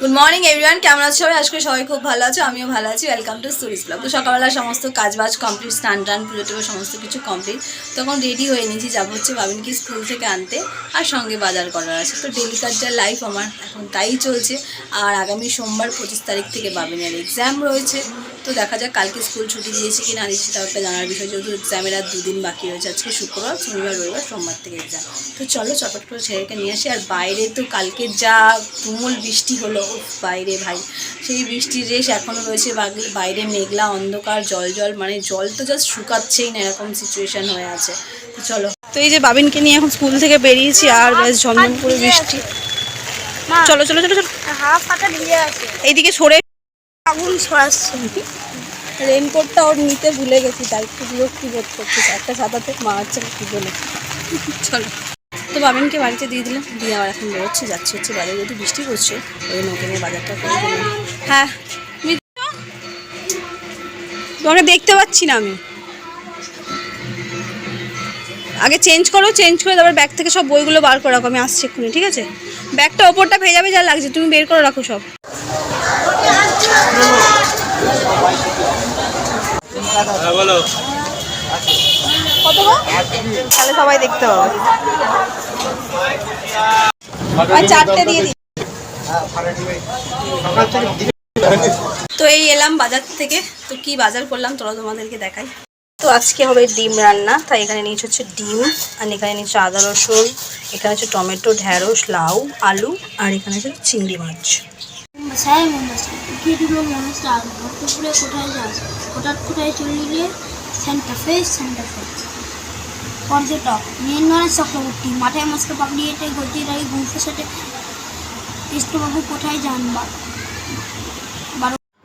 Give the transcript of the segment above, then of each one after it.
Good morning everyone কেমন আছো সবাই? আজকে সবাই খুব ভালো আছো। আমিও ভালো আছি। ওয়েলকাম টু স্টোরিজ ব্লগ তো সকালবেলা সমস্ত কাজবাজ কমপ্লিট স্নান টান, পুজো টুকু সমস্ত কিছু কমপ্লিট তখন রেডি হয়ে নিয়েছি, যাব হচ্ছে বাবিনকে স্কুল থেকে আনতে আর সঙ্গে বাজার করার আছে। তো ডেলি কাজটার লাইফ আমার, এখন তাই চলছে। আর আগামী সোমবার পঁচিশ তারিখ থেকে বাবিনের এক্সাম রয়েছে। তো দেখা যাক কালকে স্কুল ছুটি দিয়েছে কি না দিয়েছে তাও একটা জানার বিষয় যেহেতু এক্সামের আর দুদিন বাকি রয়েছে আজকে শুক্রবার শনিবার রবিবার সোমবার থেকে এক্সাম তো চলো চটপট করে ছেলেকে নিয়ে আসি আর বাইরে তো কালকে যা তুমুল বৃষ্টি হলো বাইরে ভাই। সেই বৃষ্টির রেশ এখনও রয়েছে বাইরে মেঘলা অন্ধকার জল জল মানে জল তো জাস্ট শুকাচ্ছেই না এরকম সিচুয়েশন হয়ে আছে। তো চলো। তো এই যে বাবিনকে নিয়ে এখন স্কুল থেকে বেরিয়েছি আর বেশ ঝমঝম করে বৃষ্টি। চলো চলো চলো চলো। হাফ পাটা ভিজে আছে। এইদিকে সরে আগুন ছড়াচ্ছে রেনকোটটা ওর নিতে ভুলে গেছি, তাই একটু বিরক্তি বোধ করছি। একটা সাদাতে মারছে কি বলে। চলো। তো বাবিনকে বাড়িতে দিয়ে দিলাম, দিয়ে আবার এখন বেরোচ্ছে, যাচ্ছে হচ্ছে বাজারে যদি বৃষ্টি পড়ছে, ওই নৌকে নিয়ে বাজারটা করে দিলাম। হ্যাঁ তোমাকে দেখতে পাচ্ছি না আমি। আগে চেঞ্জ করো চেঞ্জ করে তারপর ব্যাগ থেকে সব বইগুলো বার করে রাখো, আমি আসছি এক্ষুনি, ঠিক আছে? ব্যাগটা ওপরটা ভেজা ভেজা লাগছে, তুমি বের করে রাখো সব। তাহলে সবাই দেখতে চারটে দিয়ে তো এই এলাম বাজার থেকে। তো কি বাজার করলাম তোরা তোমাদেরকে দেখাই। তো আজকে হবে ডিম রান্না, তাই এখানে নিয়েছে হচ্ছে ডিম, আর এখানে নিয়েছে আদা, রসুন, এখানে হচ্ছে টমেটো, ঢ্যাঁড়স, লাউ, আলু, আর এখানে হচ্ছে চিংড়ি মাছ। মুম্বাসায় মুম্বাসায় উঠিয়ে দিল মানুষটা দুপুরে কোথায় যাস হঠাৎ কোথায় চলে ফেস সেন্টার ফেস পর্যটক নীলনয়ন চক্রবর্তী মাথায় মাছকে পাকড়িয়ে গতি রাখি গুমফের সাথে কৃষ্ণবাবু কোথায় যান বা?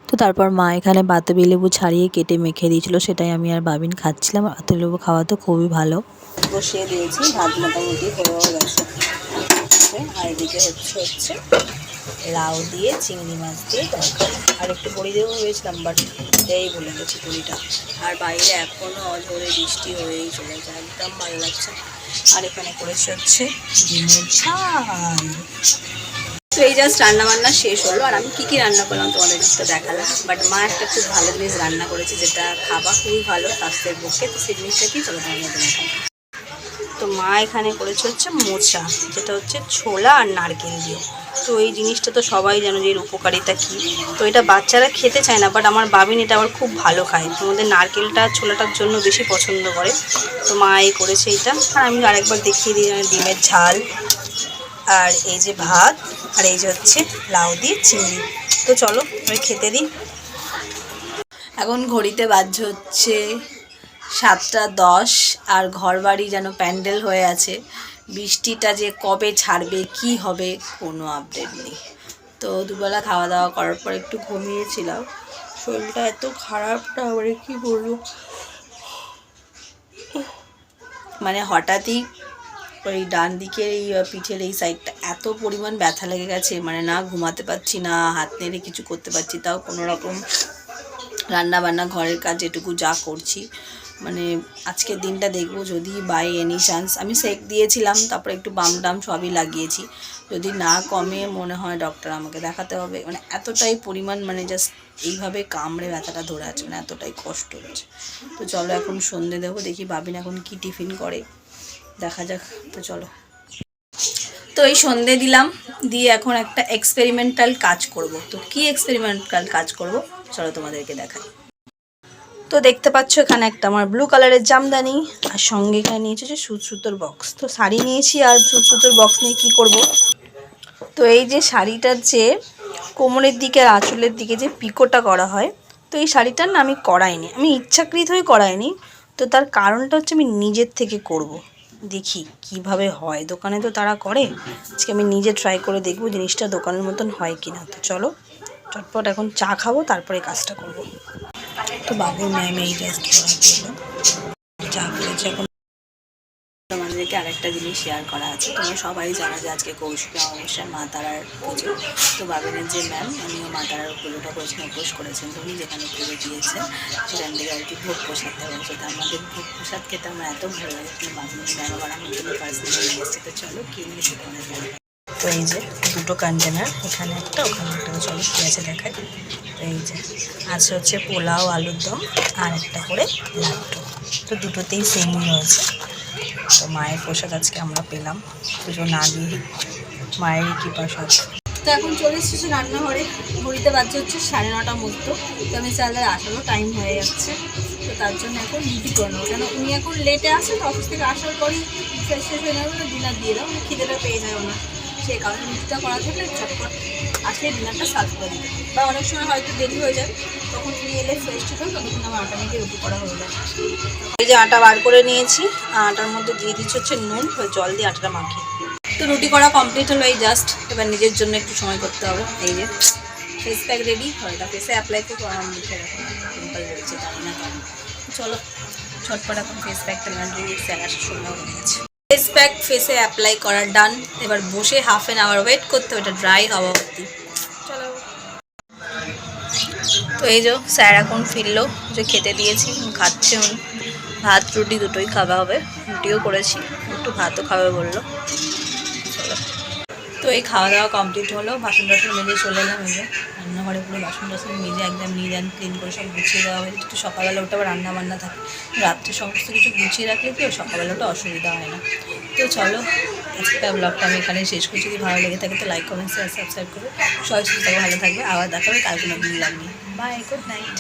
তো তারপর মা এখানে বাতাবি লেবু ছাড়িয়ে কেটে মেখে দিয়েছিল সেটাই আমি আর বাবিন খাচ্ছিলাম। বাতাবি লেবু খাওয়া তো খুবই ভালো। বসিয়ে দিয়েছি ভাত মোটামুটি হয়েও গেছে। আর এদিকে হচ্ছে হচ্ছে লাউ দিয়ে চিংড়ি মাছ দিয়ে তরকারি। আর একটু বড়ি দেবো ভেবেছিলাম বাট এই বলে গেছি বড়িটা আর বাইরে এখনও অঝরে বৃষ্টি হয়েই চলেছে, একদম ভালো লাগছে আর এখানে করেছে হচ্ছে ডিমের ঝাল। তো এই জাস্ট রান্না বান্না শেষ হলো, আর আমি কী কী রান্না করলাম তোমাদের তো দেখালাম। বাট মা একটা খুব ভালো জিনিস রান্না করেছে, যেটা খাবার খুবই ভালো স্বাস্থ্যের পক্ষে। তো সেই জিনিসটা কি চলো তোমাদের তো মা এখানে করেছে হচ্ছে মোচা, যেটা হচ্ছে ছোলা আর নারকেল দিয়ে। তো এই জিনিসটা তো সবাই জানো যে এর উপকারিতা কী। তো এটা বাচ্চারা খেতে চায় না বাট আমার বাবিন এটা আবার খুব ভালো খায়। তোমাদের নারকেলটা ছোলাটার জন্য বেশি পছন্দ করে। তো মা এই করেছে এটা। আর আমি আরেকবার দেখিয়ে দিই এখানে ডিমের ঝাল। আর এই যে ভাত, আর এই যে হচ্ছে লাউ দিয়ে চিংড়ি। তো চলো, এবার খেতে দিই। এখন ঘড়িতে বাজছে হচ্ছে সাতটা দশ, আর ঘরবাড়ি যেন প্যান্ডেল হয়ে আছে। বৃষ্টিটা যে কবে ছাড়বে, কি হবে কোনো আপডেট নেই। তো দুবেলা খাওয়া দাওয়া করার পর একটু ঘুমিয়েছিলাম। শরীরটা এত খারাপ না মানে কী বলব? মানে হঠাৎই ওই ডান দিকের এই পিঠের এই সাইডটা এত পরিমাণ ব্যথা লেগে গেছে মানে না ঘুমাতে পারছি না, হাত নেড়ে কিছু করতে পারছি, তাও কোনো রকম রান্না বান্না ঘরের কাজ এটুকু যা করছি মানে আজকের দিনটা দেখব যদি বাই এনি চান্স আমি সেক দিয়েছিলাম, তারপরে একটু বাম টাম সবই লাগিয়েছি। যদি না কমে, মনে হয় ডক্টর আমাকে দেখাতে হবে। মানে এতটাই পরিমাণ মানে জাস্ট এইভাবে কামড়ে ব্যথাটা ধরে আছে মানে এতটাই কষ্ট হচ্ছে। তো চলো এখন সন্ধে দেবো, দেখি ভাবিন এখন কি টিফিন করে। দেখা যাক, তো চলো। তো এই সন্ধে দিলাম, দিয়ে এখন একটা এক্সপেরিমেন্টাল কাজ করব। তো কি এক্সপেরিমেন্টাল কাজ করব? চলো তোমাদেরকে দেখাই। তো দেখতে পাচ্ছ এখানে একটা আমার ব্লু কালারের জামদানি, আর সঙ্গে এখানে নিয়েছে যে সুত সুতোর বক্স তো শাড়ি নিয়েছি, আর সুত সুতোর বক্স নিয়ে কী করব? তো এই যে শাড়িটার যে কোমরের দিকে, আর আঁচলের দিকে যে পিকোটা করা হয়, তো এই শাড়িটার না আমি করাইনি। আমি ইচ্ছাকৃত হয়ে করাইনি, তো তার কারণটা হচ্ছে আমি নিজের থেকে করব। দেখি কীভাবে হয়। দোকানে তো তারা করে, আজকে আমি নিজে ট্রাই করে দেখব জিনিসটা দোকানের মতন হয় কি না তো চলো, চটপট এখন চা খাব, তারপরে কাজটা করব। তো বাবুর ম্যাম এই জাস্ট চা করেছে এখন তোমাদেরকে আরেকটা জিনিস শেয়ার করা আছে। তোমরা সবাই জানো যে আজকে কৌশিক অমাবস্যার মা তারার পুজো। তো বাবিনের যে ম্যাম উনিও মা তারার পুজোটা করেছেন উপোস করেছেন। উনি যেখানে পুজো দিয়েছেন, সেখান থেকে আর কি ভোগ প্রসাদ দেওয়া হয়েছে। তো আমাদের ভোগ প্রসাদ খেতে আমার এত ভালো লাগে বাবিনের ম্যাম আবার আমার জন্য পার্সোনালি নিয়ে এসছে। তো চলো, কি নিয়ে সেখানে তো এই যে দুটো কন্টেনার এখানে একটা, ওখানে একটা চলো কী আছে দেখাই। তো এই যে, আছে হচ্ছে পোলাও, আলুর দম, আর একটা করে লাড্ডু। তো দুটোতেই সেমই রয়েছে। তো মায়ের প্রসাদ আজকে আমরা পেলাম। পুজো না দিয়ে মায়েরই কৃপা সব তো এখন চলে এসেছে রান্নাঘরে। ঘড়িতে বাজছে হচ্ছে সাড়ে নটার মতো তো আমি চালের আসারও টাইম হয়ে যাচ্ছে। তো তার জন্য এখন রুটি করে কেন উনি এখন লেটে আসে, তো অফিস থেকে আসার পরই ফ্রেশ ফ্রেশ হয়ে যাবে ডিনার দিয়ে দাও। খিদেটা পেয়ে যায় ওনার সেই কারণে রুটিটা করা থাকলে চটপট আসলে ডিনারটা সার্ভ করে বা অনেক সময় হয়তো দেরি হয়ে যায়, তখন তুমি এলে ফ্রেশ ঠিক তখন আমার আটা মেখে রুটি করা হয়ে যায় এই যে আটা বার করে নিয়েছি আটার মধ্যে দিয়ে দিচ্ছি হচ্ছে নুন জল দিয়ে আটাটা মাখি তো রুটি করা কমপ্লিট হলো এই জাস্ট এবার নিজের জন্য একটু সময় করতে হবে। এই যে ফেস প্যাক রেডি হয়টা ফেসে অ্যাপ্লাই করব আমার মুখে এরকম রয়েছে জানি না চলো ছটপট এখন ফেস প্যাকটা লাগিয়ে স্যার আসার সময় হয়ে গেছে। ফেস প্যাক ফেসে অ্যাপ্লাই করা ডান এবার বসে হাফ অ্যান আওয়ার ওয়েট করতে হবে এটা ড্রাই হওয়া অবধি। চলো। তো এই যে স্যার এখন ফিরলো যে খেতে দিয়েছি খাচ্ছে উনি। ভাত রুটি দুটোই খাওয়া হবে রুটিও করেছি একটু ভাতও খাবে বলল। তো এই খাওয়া দাওয়া কমপ্লিট হলো বাসন টাসন মেজে চলে এলাম এই রান্নাঘরে পুরো বাসন টাসন মেজে একদম নিয়ে যান ক্লিন করে সব গুছিয়ে দেওয়া হয়েছে একটু সকালবেলা ওটা আবার রান্না বান্না থাকে। রাত্রে সমস্ত কিছু গুছিয়ে রাখলে কি সকালবেলা ওটা অসুবিধা হয় না। তো চলো, আজকের ব্লগটা আমি এখানে শেষ করছি। যদি ভালো লেগে থাকে তো লাইক কমেন্ট শেয়ার সাবস্ক্রাইব করবে সবাই সুস্থ ভালো থাকবে। আবার দেখাবে কালকে নতুন লাগবে বাই গুড নাইট